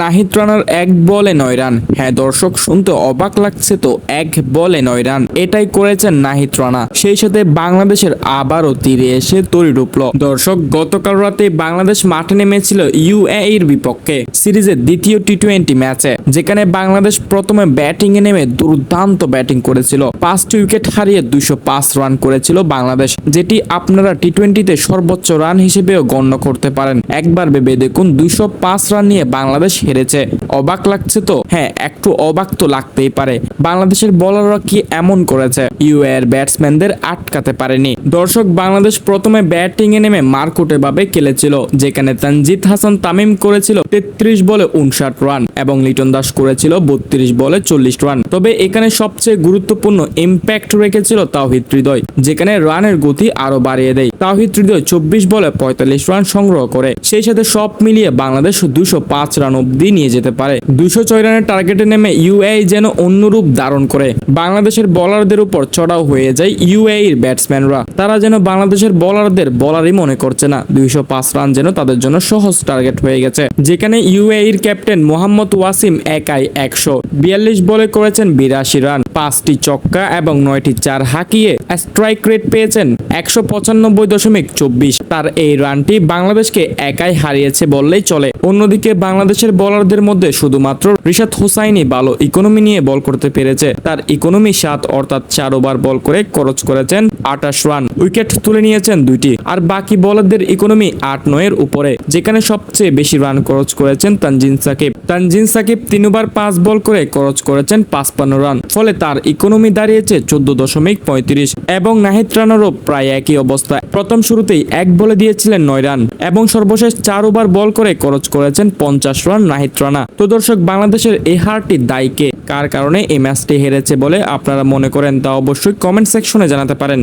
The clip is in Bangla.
নাহিদ রানার এক বলে নয় রান। হ্যাঁ দর্শক, শুনতে অবাক লাগছে তো, এক বলে নয় রান। এটাই করেছেন নাহিদ রানা। সেই সাথে বাংলাদেশের আবারও তীরে এসে তরি ডুবল দর্শক, গতকাল রাতে বাংলাদেশ মাঠে নেমেছিল ইউএইর বিপক্ষে সিরিজের দ্বিতীয় টি টোয়েন্টি ম্যাচে, যেখানে বাংলাদেশ প্রথমে ব্যাটিং এ নেমে দুর্দান্ত ব্যাটিং করেছিল। পাঁচটি উইকেট হারিয়ে দুইশো পাঁচ রান করেছিল বাংলাদেশ, যেটি আপনারা টি টোয়েন্টিতে সর্বোচ্চ রান হিসেবেও গণ্য করতে পারেন। একবার ভেবে দেখুন, দুইশো পাঁচ রান নিয়ে বাংলাদেশ হেরেছে অবাক লাগছে তো? হ্যাঁ একটু অবাক তো লাগতেই পারে। বাংলাদেশের বলাররা কি এমন করেছে? ইউএ এর ব্যাটসম্যানদের আটকাতে পারেনি। দর্শক, বাংলাদেশ প্রথমে ব্যাটিং এ নেমে মারকুটে ভাবে খেলেছিল, যেখানে তানজিদ হাসান তামিম করেছিল তেত্রিশ বলে উনষাট রান এবং লিটন দাস করেছিল বত্রিশ বলে চল্লিশ রান। তবে এখানে সবচেয়ে গুরুত্বপূর্ণ ইম্প্যাক্ট রেখেছিল তাওহিদ হৃদয়, যেখানে রানের গতি আরও বাড়িয়ে দেয়। তাওহিদ হৃদয় চব্বিশ বলে পঁয়তাল্লিশ রান সংগ্রহ করে। সেই সাথে সব মিলিয়ে বাংলাদেশ দুশো পাঁচ রান অব্দি নিয়ে যেতে পারে। দুশো ছয় রানের টার্গেটে নেমে ইউএই যেন অন্যরূপ ধারণ করে। বাংলাদেশের বলারদের উপর চড়াও হয়ে যায় ইউএই এর ব্যাটসম্যানরা। তারা যেন বাংলাদেশের বলারদের বলারই মনে করছে না। দুইশো পাঁচ রান যেন তাদের জন্য সহজ টার্গেট হয়ে গেছে। যেখানে ইউএই এর ক্যাপ্টেন মোহাম্মদ ওয়াসিম একাই একশো। বিয়াল্লিশ বলে করেছেন বিরাশি রান। পাঁচটি চক্কা এবং নয়টি চার হাঁকিয়ে স্ট্রাইক রেট পেয়েছেন একশো পঁচানব্বই দশমিক চব্বিশ। তার এই রানটি বাংলাদেশকে একাই হারিয়েছে বললেই চলে। অন্যদিকে বাংলাদেশের বোলারদের মধ্যে শুধুমাত্র রিশাদ হুসাইনই ভালো ইকোনমি নিয়ে বল করতে পেরেছে। তার ইকোনমি সাত অর্থাৎ চার ওভার বল করে খরচ করেছেন আটাশ রান উইকেট তুলে নিয়েছেন দুইটি। আর বাকি বোলারদের ইকোনমি আট নয়ের উপরে, যেখানে সবচেয়ে বেশি রান খরচ করেছেন তানজিন সাকিব। তানজিন সাকিব তিনবার পাঁচ বল করে খরচ করেছেন পাঁচপান্ন রান ফলে তার ইকোনমি দাঁড়িয়েছে চোদ্দ দশমিক পঁয়ত্রিশ এবং নাহিদ রানারও প্রায় একই অবস্থা। প্রথম শুরুতেই এক বলে দিয়েছিলেন নয় রান এবং সর্বশেষ চার ওভার বল করে খরচ করেছেন পঞ্চাশ রান নাহিদ রানা। তো দর্শক, বাংলাদেশের এই হারটি দায়ীকে কার কারণে এই ম্যাচটি হেরেছে বলে আপনারা মনে করেন তা অবশ্যই কমেন্ট সেকশনে জানাতে পারেন।